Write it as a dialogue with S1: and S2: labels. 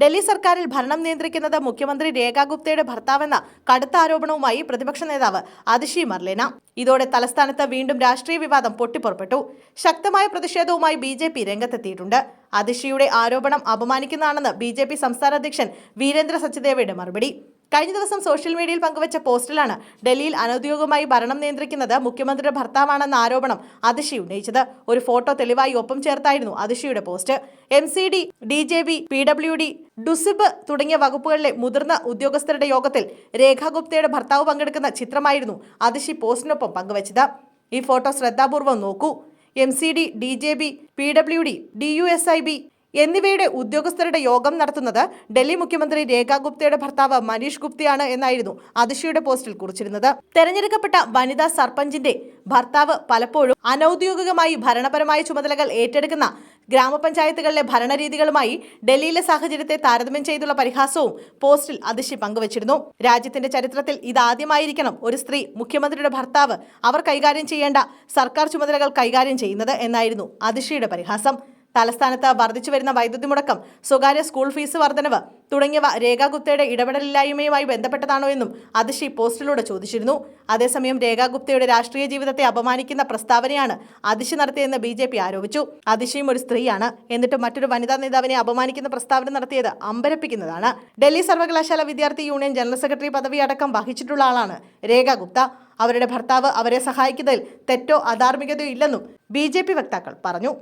S1: ഡൽഹി സർക്കാരിൽ ഭരണം നിയന്ത്രിക്കുന്നത് മുഖ്യമന്ത്രി രേഖാ ഗുപ്തയുടെ ഭർത്താവെന്ന കടുത്ത ആരോപണവുമായി പ്രതിപക്ഷ നേതാവ് അതിഷി മർലേന. ഇതോടെ തലസ്ഥാനത്ത് വീണ്ടും രാഷ്ട്രീയ വിവാദം പൊട്ടിപ്പുറപ്പെട്ടു. ശക്തമായ പ്രതിഷേധവുമായി ബി ജെ പി രംഗത്തെത്തിയിട്ടുണ്ട്. അതിഷിയുടെ ആരോപണം അപമാനിക്കുന്നതാണെന്ന് ബി ജെ പി സംസ്ഥാന അധ്യക്ഷൻ വീരേന്ദ്ര സച്ചദേവയുടെ മറുപടി. കഴിഞ്ഞ ദിവസം സോഷ്യൽ മീഡിയയിൽ പങ്കുവച്ച പോസ്റ്റിലാണ് ഡൽഹിയിൽ അനൌദ്യോഗികമായി ഭരണം നിയന്ത്രിക്കുന്നത് മുഖ്യമന്ത്രിയുടെ ഭർത്താവാണെന്ന ആരോപണം അതിഷി ഉന്നയിച്ചത്. ഒരു ഫോട്ടോ തെളിവായി ഒപ്പം ചേർത്തായിരുന്നു അതിഷിയുടെ post. M C D D J B P W D DUSIB തുടങ്ങിയ വകുപ്പുകളിലെ മുതിർന്ന ഉദ്യോഗസ്ഥരുടെ യോഗത്തിൽ രേഖാ ഗുപ്തയുടെ ഭർത്താവ് പങ്കെടുക്കുന്ന ചിത്രമായിരുന്നു അതിഷി പോസ്റ്റിനൊപ്പം പങ്കുവച്ചത്. ഈ ഫോട്ടോ ശ്രദ്ധാപൂർവം നോക്കൂ. M C D D J B P W D D U S I B എന്നിവയുടെ ഉദ്യോഗസ്ഥരുടെ യോഗം നടത്തുന്നത് ഡൽഹി മുഖ്യമന്ത്രി രേഖാ ഗുപ്തയുടെ ഭർത്താവ് മനീഷ് ഗുപ്തയാണ് എന്നായിരുന്നു അതിഷിയുടെ പോസ്റ്റിൽ കുറിച്ചിരുന്നത്. തെരഞ്ഞെടുക്കപ്പെട്ട വനിതാ സർപഞ്ചിന്റെ ഭർത്താവ് പലപ്പോഴും അനൌദ്യോഗികമായി ഭരണപരമായ ചുമതലകൾ ഏറ്റെടുക്കുന്ന ഗ്രാമപഞ്ചായത്തുകളിലെ ഭരണരീതികളുമായി ഡൽഹിയിലെ സാഹചര്യത്തെ താരതമ്യം ചെയ്തുള്ള പരിഹാസവും പോസ്റ്റിൽ അതിശി പങ്കുവച്ചിരുന്നു. രാജ്യത്തിന്റെ ചരിത്രത്തിൽ ഇതാദ്യമായിരിക്കണം ഒരു സ്ത്രീ മുഖ്യമന്ത്രിയുടെ ഭർത്താവ് അവർ കൈകാര്യം ചെയ്യേണ്ട സർക്കാർ ചുമതലകൾ കൈകാര്യം ചെയ്യുന്നത് എന്നായിരുന്നു അതിഷിയുടെ പരിഹാസം. തലസ്ഥാനത്ത് വർദ്ധിച്ചു വരുന്ന വൈദ്യുതി മുടക്കം സ്വകാര്യ സ്കൂൾ ഫീസ് വർധനവ് തുടങ്ങിയവ രേഖാ ഗുപ്തയുടെ ഇടപെടലില്ലായ്മയുമായി ബന്ധപ്പെട്ടതാണോ എന്നും അതിഷി പോസ്റ്റിലൂടെ ചോദിച്ചിരുന്നു. അതേസമയം രേഖാ ഗുപ്തയുടെ രാഷ്ട്രീയ ജീവിതത്തെ അപമാനിക്കുന്ന പ്രസ്താവനയാണ് അതിഷി നടത്തിയെന്ന് ബി ജെ പി ആരോപിച്ചു. അതിഷിയും ഒരു സ്ത്രീയാണ്. എന്നിട്ട് മറ്റൊരു വനിതാ നേതാവിനെ അപമാനിക്കുന്ന പ്രസ്താവന നടത്തിയത് അമ്പരപ്പിക്കുന്നതാണ്. ഡൽഹി സർവകലാശാല വിദ്യാർത്ഥി യൂണിയൻ ജനറൽ സെക്രട്ടറി പദവി അടക്കം വഹിച്ചിട്ടുള്ള ആളാണ് രേഖാ ഗുപ്ത അവരുടെ ഭർത്താവ് അവരെ സഹായിക്കുന്നതിൽ തെറ്റോ അധാർമികതയോ ഇല്ലെന്നും ബി വക്താക്കൾ പറഞ്ഞു.